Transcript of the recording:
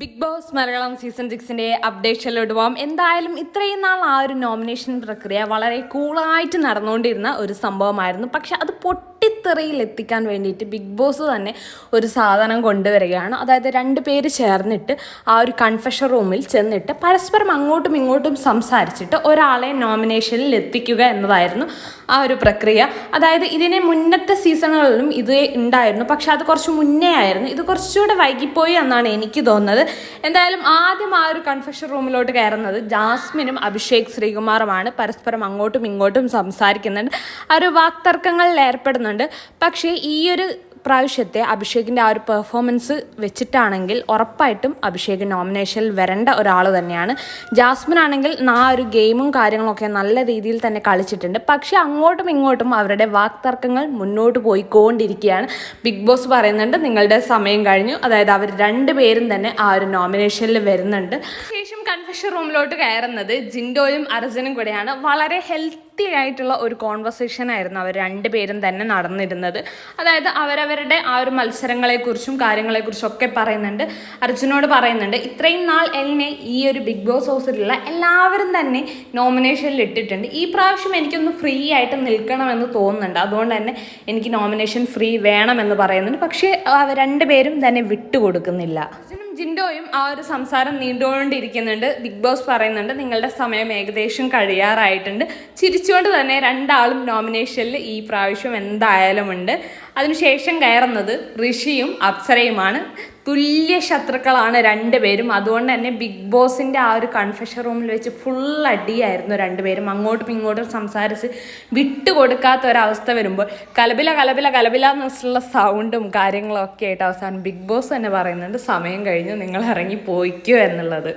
Big Boss Malayalam season സിക്സിന്റെ അപ്ഡേഷനിലോട്ട് പോകാം എന്തായാലും ഇത്രയും നാൾ ആ ഒരു നോമിനേഷൻ പ്രക്രിയ വളരെ കൂളായിട്ട് നടന്നുകൊണ്ടിരുന്ന ഒരു സംഭവമായിരുന്നു. പക്ഷെ അത് പൊട്ടിത്തെറിയിൽ എത്തിക്കാൻ വേണ്ടിയിട്ട് ബിഗ് ബോസ് തന്നെ ഒരു സാധനം കൊണ്ടുവരികയാണ്. അതായത് രണ്ട് പേര് ചേർന്നിട്ട് ആ ഒരു കൺഫെഷൻ റൂമിൽ ചെന്നിട്ട് പരസ്പരം അങ്ങോട്ടും ഇങ്ങോട്ടും സംസാരിച്ചിട്ട് ഒരാളെ നോമിനേഷനിൽ എത്തിക്കുക എന്നതായിരുന്നു ആ ഒരു പ്രക്രിയ. അതായത് ഇതിനെ മുന്നത്തെ സീസണുകളിലും ഇത് ഉണ്ടായിരുന്നു. പക്ഷെ അത് കുറച്ച് മുന്നേ ആയിരുന്നു. ഇത് കുറച്ചുകൂടെ വൈകിപ്പോയി എന്നാണ് എനിക്ക് തോന്നുന്നത്. എന്തായാലും ആദ്യം ആ ഒരു കൺഫെഷൻ റൂമിലോട്ട് കയറുന്നത് ജാസ്മിനും അഭിഷേക് ശ്രീകുമാറുമാണ്. പരസ്പരം അങ്ങോട്ടും ഇങ്ങോട്ടും സംസാരിക്കുന്നുണ്ട്. ആ ഒരു വാക്തർക്കങ്ങളിൽ ഏർപ്പെടുന്നുണ്ട്. പക്ഷേ ഈ ഒരു പ്രാവശ്യത്തെ അഭിഷേകിന്റെ ആ ഒരു പെർഫോമൻസ് വെച്ചിട്ടാണെങ്കിൽ ഉറപ്പായിട്ടും അഭിഷേക് നോമിനേഷനിൽ വരേണ്ട ഒരാൾ തന്നെയാണ്. ജാസ്മിൻ ആണെങ്കിൽ ആ ഒരു ഗെയിമും കാര്യങ്ങളൊക്കെ നല്ല രീതിയിൽ തന്നെ കളിച്ചിട്ടുണ്ട്. പക്ഷേ അങ്ങോട്ടും ഇങ്ങോട്ടും അവരുടെ വാക്തർക്കങ്ങൾ മുന്നോട്ട് പോയിക്കൊണ്ടിരിക്കുകയാണ്. ബിഗ് ബോസ് പറയുന്നുണ്ട് നിങ്ങളുടെ സമയം കഴിഞ്ഞു. അതായത് അവർ രണ്ടുപേരും തന്നെ ആ ഒരു നോമിനേഷനിൽ വരുന്നുണ്ട്. ശേഷം കൺഫെഷൻ റൂമിലോട്ട് കയറുന്നത് ജിൻഡോയും അർജുനും കൂടെയാണ്. വളരെ ഹെൽത്തി ആയിട്ടുള്ള ഒരു കോൺവെർസേഷൻ ആയിരുന്നു അവർ രണ്ടുപേരും തന്നെ നടന്നിരുന്നത്. അതായത് അവരവരുടെ ആ ഒരു മത്സരങ്ങളെക്കുറിച്ചും കാര്യങ്ങളെക്കുറിച്ചും ഒക്കെ പറയുന്നുണ്ട്. അർജുനോട് പറയുന്നുണ്ട് ഇത്രയും നാൾ എന്നെ ഈ ഒരു ബിഗ് ബോസ് ഹൗസിലുള്ള എല്ലാവരും തന്നെ നോമിനേഷനിൽ ഇട്ടിട്ടുണ്ട്. ഈ പ്രാവശ്യം എനിക്കൊന്ന് ഫ്രീ ആയിട്ട് നിൽക്കണമെന്ന് തോന്നുന്നുണ്ട്. അതുകൊണ്ട് തന്നെ എനിക്ക് നോമിനേഷൻ ഫ്രീ വേണമെന്ന് പറയുന്നുണ്ട്. പക്ഷേ രണ്ടുപേരും തന്നെ വിട്ടുകൊടുക്കുന്നില്ല. ജിൻഡോയും ആ ഒരു സംസാരം നീണ്ടുകൊണ്ടിരിക്കുന്നുണ്ട്. ബിഗ് ബോസ് പറയുന്നുണ്ട് നിങ്ങളുടെ സമയം ഏകദേശം കഴിയാറായിട്ടുണ്ട്. ചിരിച്ചുകൊണ്ട് തന്നെ രണ്ടാളും നോമിനേഷനിൽ ഈ പ്രാവശ്യം എന്തായാലും ഉണ്ട് അതിനുശേഷം കയറുന്നത് ഋഷിയും അപ്സരയുമാണ്. തുല്യ ശത്രുക്കളാണ് രണ്ടുപേരും. അതുകൊണ്ട് തന്നെ ബിഗ് ബോസിന്റെ ആ ഒരു കൺഫെഷൻ റൂമിൽ വെച്ച് ഫുൾ അടിയായിരുന്നു രണ്ടുപേരും. അങ്ങോട്ടും ഇങ്ങോട്ടും സംസാരിച്ച് വിട്ടുകൊടുക്കാത്ത ഒരവസ്ഥ വരുമ്പോൾ കലബില കലബില കലബില വെച്ചിട്ടുള്ള സൗണ്ടും കാര്യങ്ങളൊക്കെ ആയിട്ട് അവസാനം ബിഗ് ബോസ് തന്നെ പറയുന്നുണ്ട് സമയം കഴിഞ്ഞ് നിങ്ങൾ ഇറങ്ങി പോയിക്കോ എന്നുള്ളത്.